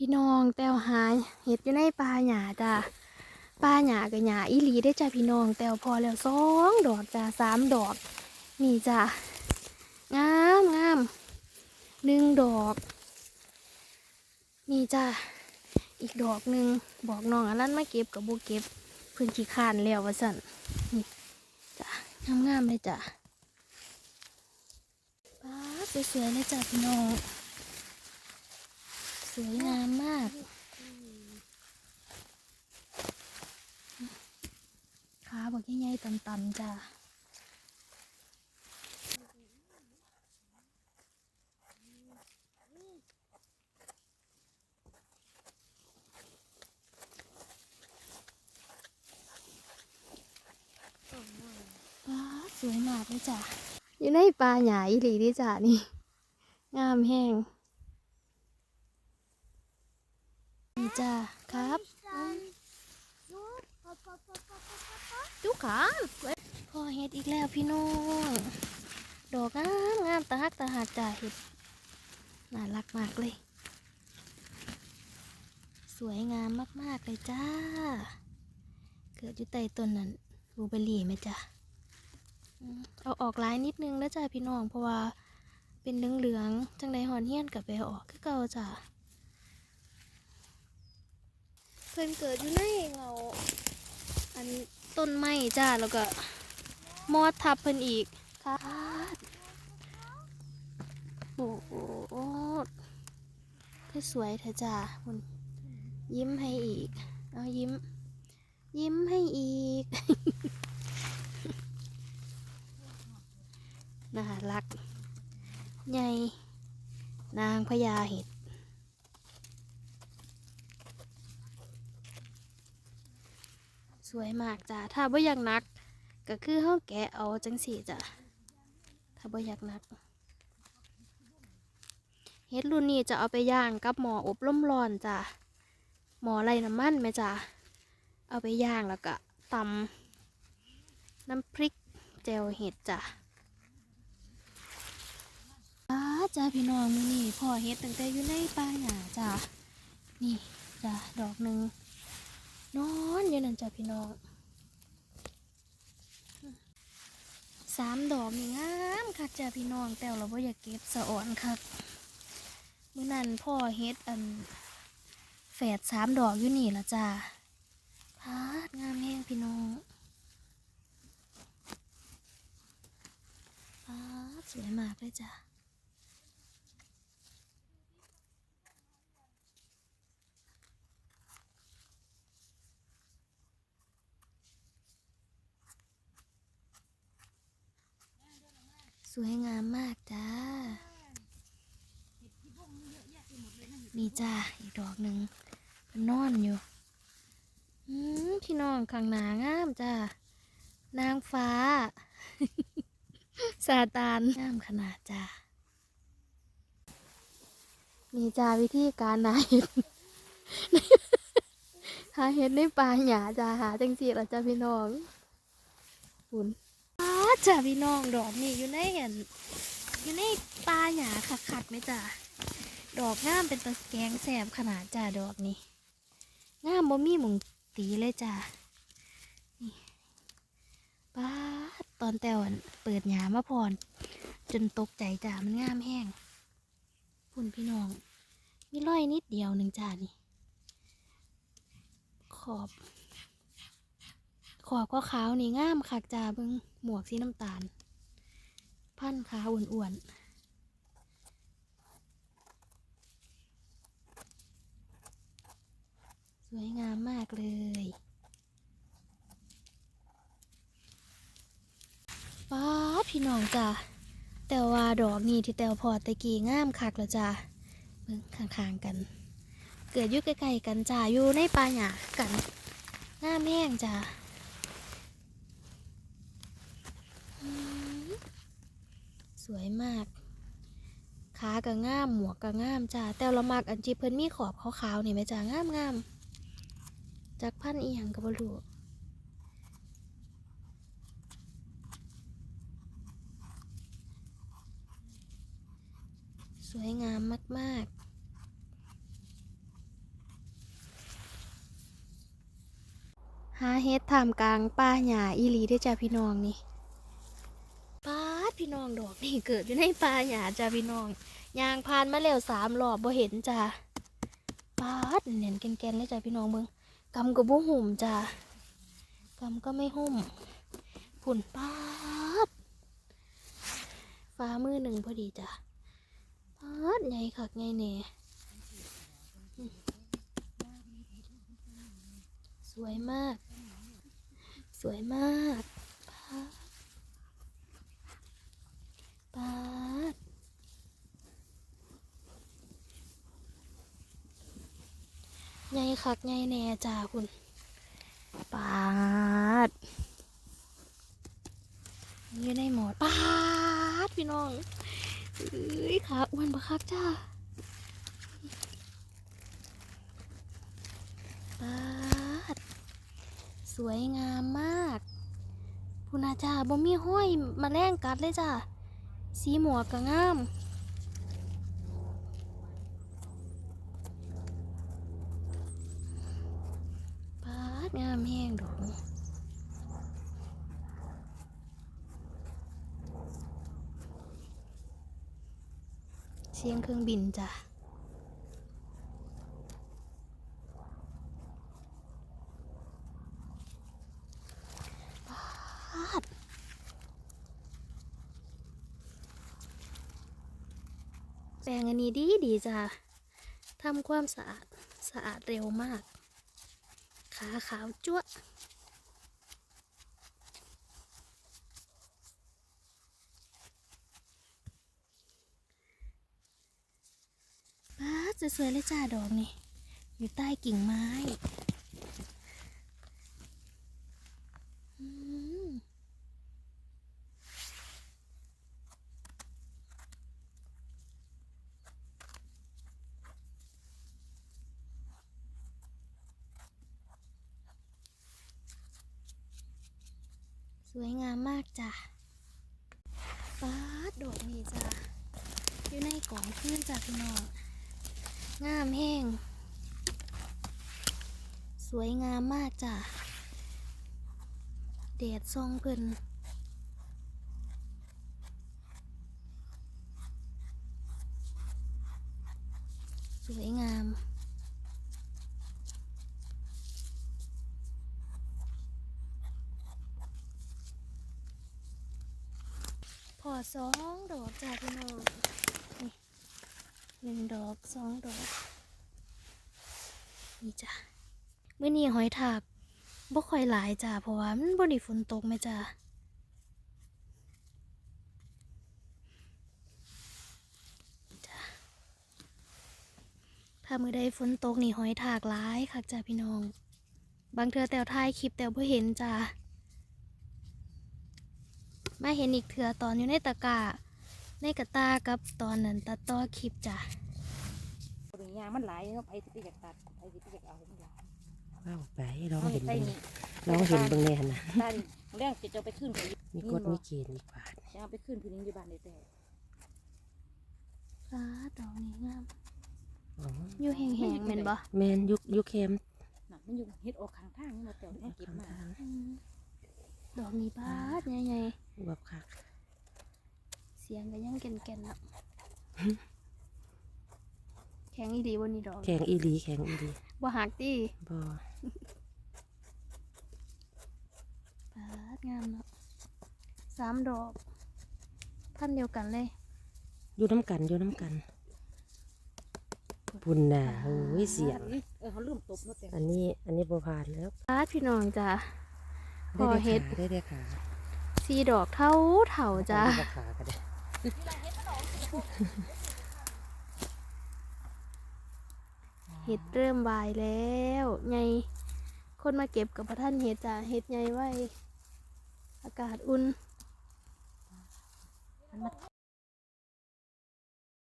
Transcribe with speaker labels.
Speaker 1: พี่น้องแต้วหาเห็ดอยู่ในป่าหญ้าจ้ะป่าหญ้ากับหญ้าอีหลีได้จ้ะพี่น้องแต้วพอแล้วสองดอกจ้ะสามดอก นี่จ้ะงามงามหนึ่งดอก นี่จ้ะอีกดอกหนึ่งบอกน้องอันนั้นมาเก็บกับโบเก็บพื่อนขี้คร้านแล้วว่าสั่นนี่จ้ะงามงามเลยจ้ะป้าสวยๆเลยจ้ะพี่น้อง วยงามมาก ขาบอกใหญ่ๆต่ำๆจ้ะสวยมากเลยจ้ะ อยู่ในป่าหยาอีหลีดิจ้ะนี่ งามแห้ง นี่จ้ะครับจุกขาพอเฮ็ดอีกแล้วพี่น้องดอกงามงามตาฮักตาหักจ้ะเห็ดน่ารักมากเลย สวยงามมากๆเลยจ้า เกิดอยู่ใต้ต้นนั้นบูเบอรี่ไหมจ้ะเอาออกลายนิดนึงแล้วจ้ะพี่น้องเพราะว่าเป็นเหลืองๆจังใดหอนเฮี้ยนกับไปเอออกคือเก่าจ้ะเพิ่นเกิดอยู่ในเงาอันต้นไม้จ้าแล้วก็มอดทับเพิ่นอีกค่ะโอ้โหคือสวยเถอะจ้าคุณยิ้มให้อีก เอายิ้ม ยิ้มให้อีก น่ารัก ใหญ่ นางพญาเห็ด สวยมากจ้ะถ้าบ่อยากนัก ก็คือเฮาแกะเอาจังสี่จ้ะถ้าบ่อยากนักเห็ดรุ่นนี้จะเอาไปย่างกับหมออบลมร้อนจ้ะหมอไรน้ำมันไหมจ้ะเอาไปย่างแล้วก็ตำน้ำพริกแจวเห็ดจ้ะจ้าจ้าพี่น้องมือนี่พ่อเฮ็ดตั้งแต่อยู่ในป่าหญ้าจ้านี่จ้าดอกหนึ่ง นอนอยู่นั่นจ้าพี่น้องสามดอกนี่งามคักจ้าพี่น้องแต่เราบ่อยากเก็บสะอ่อนคักมื้อนั้นพ่อเฮ็ดอันแฝดสามดอกอยู่นี่ละจ้าพาดงามแห้งพี่น้องพาดสวยมากเลยจ้า วยงามมากจ้า นี่จ้าอีกดอกหนึ่งมันนอนอยู่อืมพี่น้องข้างหนางามจ้า นางฟ้า ซาตานงามขนาดจ้า นี่จ้าวิธีการหาเห็ดหาเห็ดในป่าหยาจ้าหาจังสีละจ้าพี่น้องคุณอ้า จ้าพี่น้องดอกนี่อยู่ในอันอยู่ในป่าหญ้าคักๆไหมจ้าดอกงามเป็นตะแกงแสบขนาดจ้าดอกนี่งามบ่มีหมุงตีเลยจ้านี่ป้าตอนแต่วันเปิดหญ้ามาพรจนตกใจจ้ามันงามแห้งพุ่นพี่น้อง มีร้อยนิดเดียวหนึ่งจ้านี่ขอบ ขอบก็ขาวนี่งามคักจ้าเบิงหมวกสีน้ำตาล พันขาอ้วนๆสวยงามมากเลย ป้าพี่น้องจ้าแต่ว่าดอกนี่ที่แตวพอตะกี้งามคักแล้วจ้าเบิ่งข้างๆกัน เกิดยู่ใกล้ๆกันจ้าอยู่ในป่าหญ้ากัน งามแห้งจ้า สวยมากขากระงามหมวกกระงามจ้าแต่ละมักอันจีเพิ่นมีขอบขาวๆนี่ไหมจ้างามงามจากพันอีหยังกับบลูสวยงามมาก ๆหาเฮ็ดท่ามกลางป้าหญ้าอีหลีได้จ้าพี่น้องนี่ พี่น้องดอกนี่เกิดอยู่ในป่าหญ้าจ้าพี่น้องยางผ่านมาแล้วสามรอบบ่เห็นจ้าปาดเน่นแกนๆเลยจ้าพี่น้องเบิ่งกำก็บ่หุ่มจ้ากำก็ไม่หุ่มผุ่นปาดฟ้ามือหนึ่งพอดีจ้าปาดใหญ่คักใหญ่แหน่สวยมาก สวยมากปาด ปาดไงคักไงแน่จ้าคุณปาดอยู่ในหมอดปาดพี่น้องเอ้ยขาอ้วนปะคักจ้าปาดสวยงามมากพูนาจ้าบ่มีห้อยมาแรงกัดเลยจ้า สีหมวกก็งามปาดงามแห้งดอกเสียงเครื่องบินจ้ะ ปรงอันนี้ดีดีจ้ะทำความสะอาดสะอาดเร็วมาก ขาขาวจ้วะป้าสวยๆเลยจ้าดอกนี่ อยู่ใต้กิ่งไม้ อืม สวยงามมากจ้ะป้าดดอกนี่จ้ะอยู่ในกล่องขึ้นจ้ะพี่น้องงามแห้งสวยงามมากจ้ะแดดซองเพิ่นสวยงาม พ อสองดอกจ้าพี่น้องนี่หนึ่งดอกสองดอก นี่จ้ะเมื่อนี้หอยถากบ่ค่อยหลายจ้ะเพราะว่ามันบ่ได้ฝนตกแม่จ้ะถ้ามือใดฝนตกนี่หอยถากหลายคักจ้ะพี่น้อง บางเทือแต้วถ่ายคลิปแต้วบ่เห็นจ้ะ มาเห็นอีกเทื่อตอนอยู่ในตะกร้าในกระตากับตอนนั้นตัดต่อคลิปจ้ะ
Speaker 2: ปริญญางมันหลายเนาะไปสิไปอยากตัดไปสิไปอยากเอามันหลาย
Speaker 3: ว้าวไปลอง
Speaker 2: เอา
Speaker 3: เห็น
Speaker 2: ไป
Speaker 3: เบิ่ง
Speaker 2: นี่
Speaker 3: ลองเห็นเบิ่งแน่หั่นนะ
Speaker 2: ตาดิเรื่องจะเอาไปขึ้นไป
Speaker 3: มีกฎมีเกณฑ์มีกวาด
Speaker 2: จะเอาไปขึ้นพี่นิ้งอยู่บ้านได้แต่
Speaker 1: ฟ้าดอกนี้งาม
Speaker 3: อ๋อ
Speaker 1: อยู่แห้งๆแม่นบ่
Speaker 3: แมนยุคยุคแคม
Speaker 2: น่ะมันอยู่เฮ็ดออกข้างทางนี่มาแต่ว่าเก็บมา
Speaker 1: อืม ดอกนี้บาดใหญ่
Speaker 3: วับคัก
Speaker 1: ๆเสียงก็ยังแก่นๆเนาะแข็งอีดีบนนี้ดอก
Speaker 3: แข็งอีหลีแข็งอีหลี
Speaker 1: บ่หักติ
Speaker 3: บ่
Speaker 1: บาดงามเนาะสามดอกพันเดียวกันเลย
Speaker 3: อยู่น้ำกันอยู่น้ำกันปุ่นน่ะโอ้ยเสียง
Speaker 2: เออเขาลืมตบเนาะแต่
Speaker 3: อันนี้อันนี้บ่ผ่านแล้ว
Speaker 1: บาดพี่น้องจ้ะ พ
Speaker 3: ได้
Speaker 1: อ
Speaker 3: ได้
Speaker 1: เฮ็ด
Speaker 3: ขาได้ได้ขา
Speaker 1: สีดอกเท่าเท่าจ้ะ
Speaker 3: ได้ขาก็ได้
Speaker 1: เห็ดเริ่มบายแล้วไงคนมาเก็บกับพระท่านเห็ดจ้ะเห็ดไงไว้ อากาศอุ่น